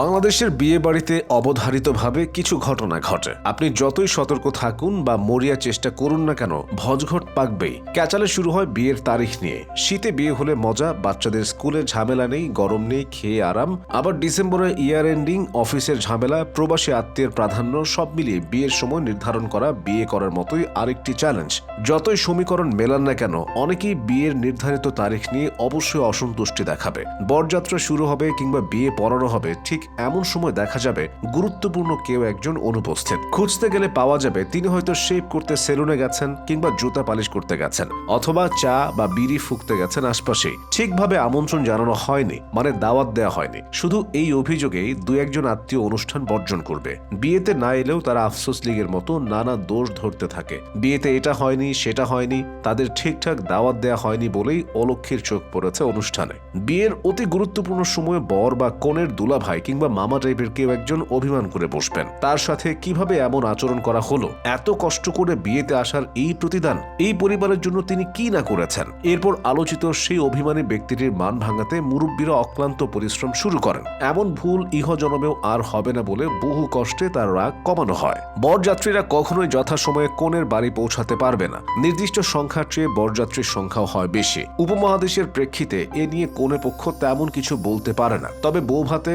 বাংলাদেশের বিয়ে বাড়িতে অবধারিতভাবে কিছু ঘটনা ঘটে। আপনি যতই সতর্ক থাকুন বা মরিয়া চেষ্টা করুন না কেন, ভজঘট পাকবেই। ক্যাচালে শুরু হয় বিয়ের তারিখ নিয়ে। শীতে বিয়ে হলে মজা, বাচ্চাদের স্কুলে ঝামেলা নেই, গরম নেই, খেয়ে আরাম। আবার ডিসেম্বরে ইয়ার এন্ডিং, অফিসের ঝামেলা, প্রবাসী আত্মীয়ের প্রাধান্য, সব মিলিয়ে বিয়ের সময় নির্ধারণ করা বিয়ে করার মতোই আরেকটি চ্যালেঞ্জ। যতই সমীকরণ মেলান না কেন, অনেকেই বিয়ের নির্ধারিত তারিখ নিয়ে অবশ্যই অসন্তুষ্টি দেখাবে। বরযাত্রা শুরু হবে কিংবা বিয়ে পড়ানো হবে, ঠিক এমন সময় দেখা যাবে গুরুত্বপূর্ণ কেউ একজন অনুপস্থিত। খুঁজতে গেলে পাওয়া যাবে তিনি হয়তো শেভ করতে সেলুনে গেছেন কিংবা জুতা পালিশ করতে গেছেন, অথবা চা বা বিড়ি ফুকতে গেছেন আশপাশেই ঠিকভাবে আমন্ত্রণ জানানো হয়নি মানে দাওয়াত দেওয়া হয়নি। শুধু এই অভিযোগেই দু একজন আত্মীয় অনুষ্ঠান বর্জন করবে। বিয়েতে না এলেও তারা আফসোস লীগের মতো নানা দোষ ধরতে থাকে। বিয়েতে এটা হয়নি, সেটা হয়নি, তাদের ঠিকঠাক দাওয়াত দেওয়া হয়নি বলেই অলক্ষীর চোখ পড়েছে অনুষ্ঠানে। বিয়ের অতি গুরুত্বপূর্ণ সময়ে বর বা কনের দুলাভাই কিংবা মামা টাইপের কেউ একজন অভিমান করে বসবেন। তার সাথে কীভাবে এমন আচরণ করা হলো, এত কষ্ট করে বিয়েতে আসার এই প্রতিদান, এই পরিবারের জন্য তিনি কি না করেছেন? এরপর আলোচিত সেই অভিমানী ব্যক্তিটির মান ভাঙাতে মুরব্বীরা অক্লান্ত পরিশ্রম শুরু করেন। এমন ভুল ইহ জনমেও আর হবে না বলে বহু কষ্টে তার রাগ কমানো হয়। বরযাত্রীরা কখনোই যথাসময়ে কনের বাড়ি পৌঁছাতে পারবে না। নির্দিষ্ট সংখ্যার চেয়ে বরযাত্রীর সংখ্যাও হয় বেশি। উপমহাদেশের প্রেক্ষিতে এ নিয়ে কোনে পক্ষ তেমন কিছু বলতে পারে না। তবে বৌভাতে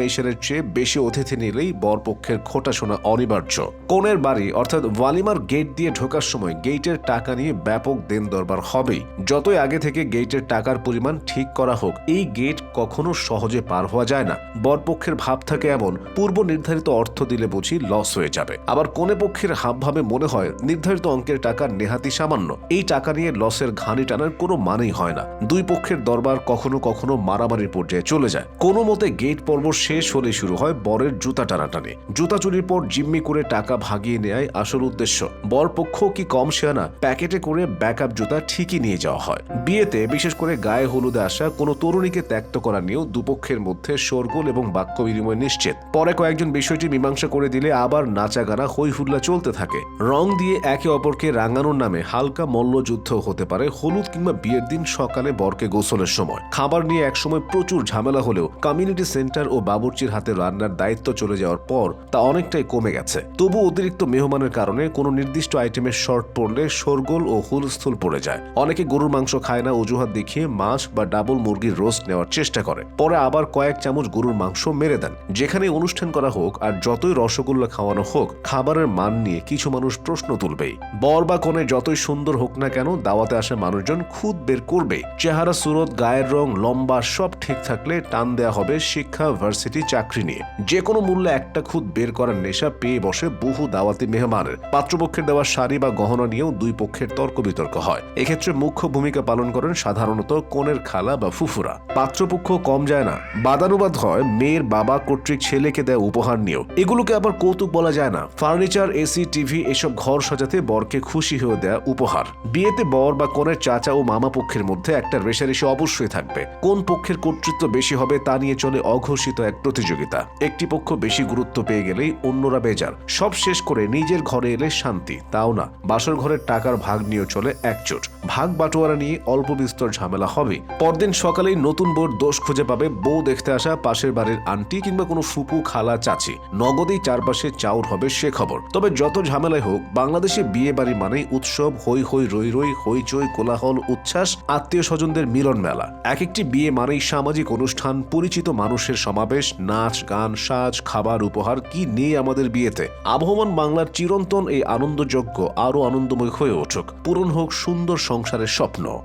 এস্টিমেশনের চেয়ে বেশি অতিথি নিলেই বরপক্ষের খোটা শোনা অনিবার্য। কোনের বাড়ি, অর্থাৎ ওয়ালিমার গেট দিয়ে ঢোকার সময় গেটের টাকা নিয়ে ব্যাপক দেন দরবার হবেই। যতই আগে থেকে গেটের টাকার পরিমাণ ঠিক করা হোক, এই গেট কখনো সহজে পার হওয়া যায় না। বরপক্ষের ভাব থাকে এমন, পূর্ব নির্ধারিত অর্থ দিলে বুঝি লস হয়ে যাবে। আবার কোনে পক্ষের হাবভাবে মনে হয়, নির্ধারিত অঙ্কের টাকা নেহাতি সামান্য। এই টাকা নিয়ে লসের ঘানি টানার কোনো মানেই হয় না। দুই পক্ষের দরবার কখনো কখনো মারামারির পর্যায়ে চলে যায়। কোনো মতে গেট পর্ব শেষ হলে শুরু হয় বরের জুতা টানাটানি। জুতা চুরির পর জিম্মি করে টাকা ভাগিয়ে নেয় আসল উদ্দেশ্য। বরপক্ষ কি কম শেয়ানা প্যাকেটে করে ব্যাকআপ জুতা ঠিকই নিয়ে যাওয়া হয়। বিয়েতে বিশেষ করে গায়ে হলুদে আসা কোনো তরুণীকে ত্যাক্ত করা নিয়েও দুপক্ষের মধ্যে শোরগোল এবং বাক্য বিনিময় নিশ্চিত। পরে কয়েকজন বিষয়টি মীমাংসা করে দিলে আবার নাচা গানা হই হুল্লা চলতে থাকে। রং দিয়ে একে অপরকে রাঙানোর নামে হালকা মল্লযুদ্ধ হতে পারে হলুদ কিংবা বিয়ের দিন সকালে বরকে গোসলের সময়। খাবার নিয়ে একসময় প্রচুর ঝামেলা হলেও কমিউনিটি সেন্টার ও বাবুর্চির হাতে রান্নার দায়িত্ব চলে যাওয়ার পর তা অনেকটাই কমে গেছে। তবু অতিরিক্ত মেহমানের কারণে কোনো নির্দিষ্ট আইটেমের শর্ট পড়লে শোরগোল ও হুলস্থুল পড়ে যায়। অনেকে গরুর মাংস খায় না, অজুহাত দেখিয়ে মাছ বা ডাবল মুরগির রোস্ট নেওয়ার চেষ্টা করে। পরে আবার কয়েক চামচ গরুর মাংস মেরে দেন। যেখানে অনুষ্ঠান করা হোক আর যতই রসগোল্লা খাওয়ানো হোক, খাবারের মান নিয়ে কিছু মানুষ প্রশ্ন তুলবেই। বর বা কনে যতই সুন্দর হোক না কেন, দাওয়াতে আসা মানুষজন খুদ বের করবেই। চেহারা, সুরত, গায়ের রং, লম্বা, সব ঠিক থাকলে টান দেয়া হবে শিক্ষা ভার্সিটি চাকরি নিয়ে। যে কোনো মূল্যে একটা খুদ বের করার নেশা পেয়ে বসে বহু দাওয়াতি মেহমানের পাত্রপক্ষের দেওয়া শাড়ি বা গহনা নিয়েও দুই পক্ষের তর্ক বিতর্ক হয়। এক্ষেত্রে মুখ্য ভূমিকা পালন করেন সাধারণত কনের খালা বা ফুফুরা। পাত্রপক্ষ কম যায় না। বাদানুবাদ হয় মেয়ের বাবা কর্তৃক ছেলেকে দেয় উপহার নিয়েও। এগুলোকে আবার কৌতুক বলা যায় না। ফার্নিচার, এসি, টিভি এসব ঘর সাজাতে বরকে খুশি হয়ে দেয়া উপহার। বিয়েতে বর বা কনের চাচা ও মামা পক্ষের মধ্যে একটা রেশারেশি অবশ্যই থাকবে। কোন পক্ষের কর্তৃত্ব বেশি হবে তা নিয়ে চলে অঘোষিত এক প্রতিযোগিতা। একটি পক্ষ বেশি গুরুত্ব পেয়ে গেলেই অন্যরা বেজার। সব শেষ করে নিজের ঘরে এলে শান্তি, তাও না। বাসর ঘরের টাকার ভাগ নিয়ে চলে একজোট। ভাগ বাটোয়ারা নিয়ে অল্প বিস্তর ঝামেলা হবে। পরদিন সকালেই নতুন বোর দোষ খুঁজে পাবে বউ দেখতে আসা পাশের বাড়ির আন্টি কিংবা কোনো ফুপু, খালা, চাচি। নগদেই চারপাশে চাউর হবে সে খবর। তবে যত ঝামেলাই হোক, বাংলাদেশে বিয়ে বাড়ি মানেই উৎসব হই হই রই রই হইচই কোলাহল, উচ্ছ্বাস, আত্মীয় স্বজনদের মিলন মেলা এক একটি বিয়ে মানেই সামাজিক অনুষ্ঠান, পরিচিত মানুষের সমাবেশ নাচ, গান, সাজ, খাবার, উপহার, কি নেই আমাদের বিয়েতে? আবহমান বাংলার চিরন্তন এই আনন্দযজ্ঞ আরও আনন্দময় হয়ে উঠুক। পূরণ হোক সুন্দর সংসারের স্বপ্ন।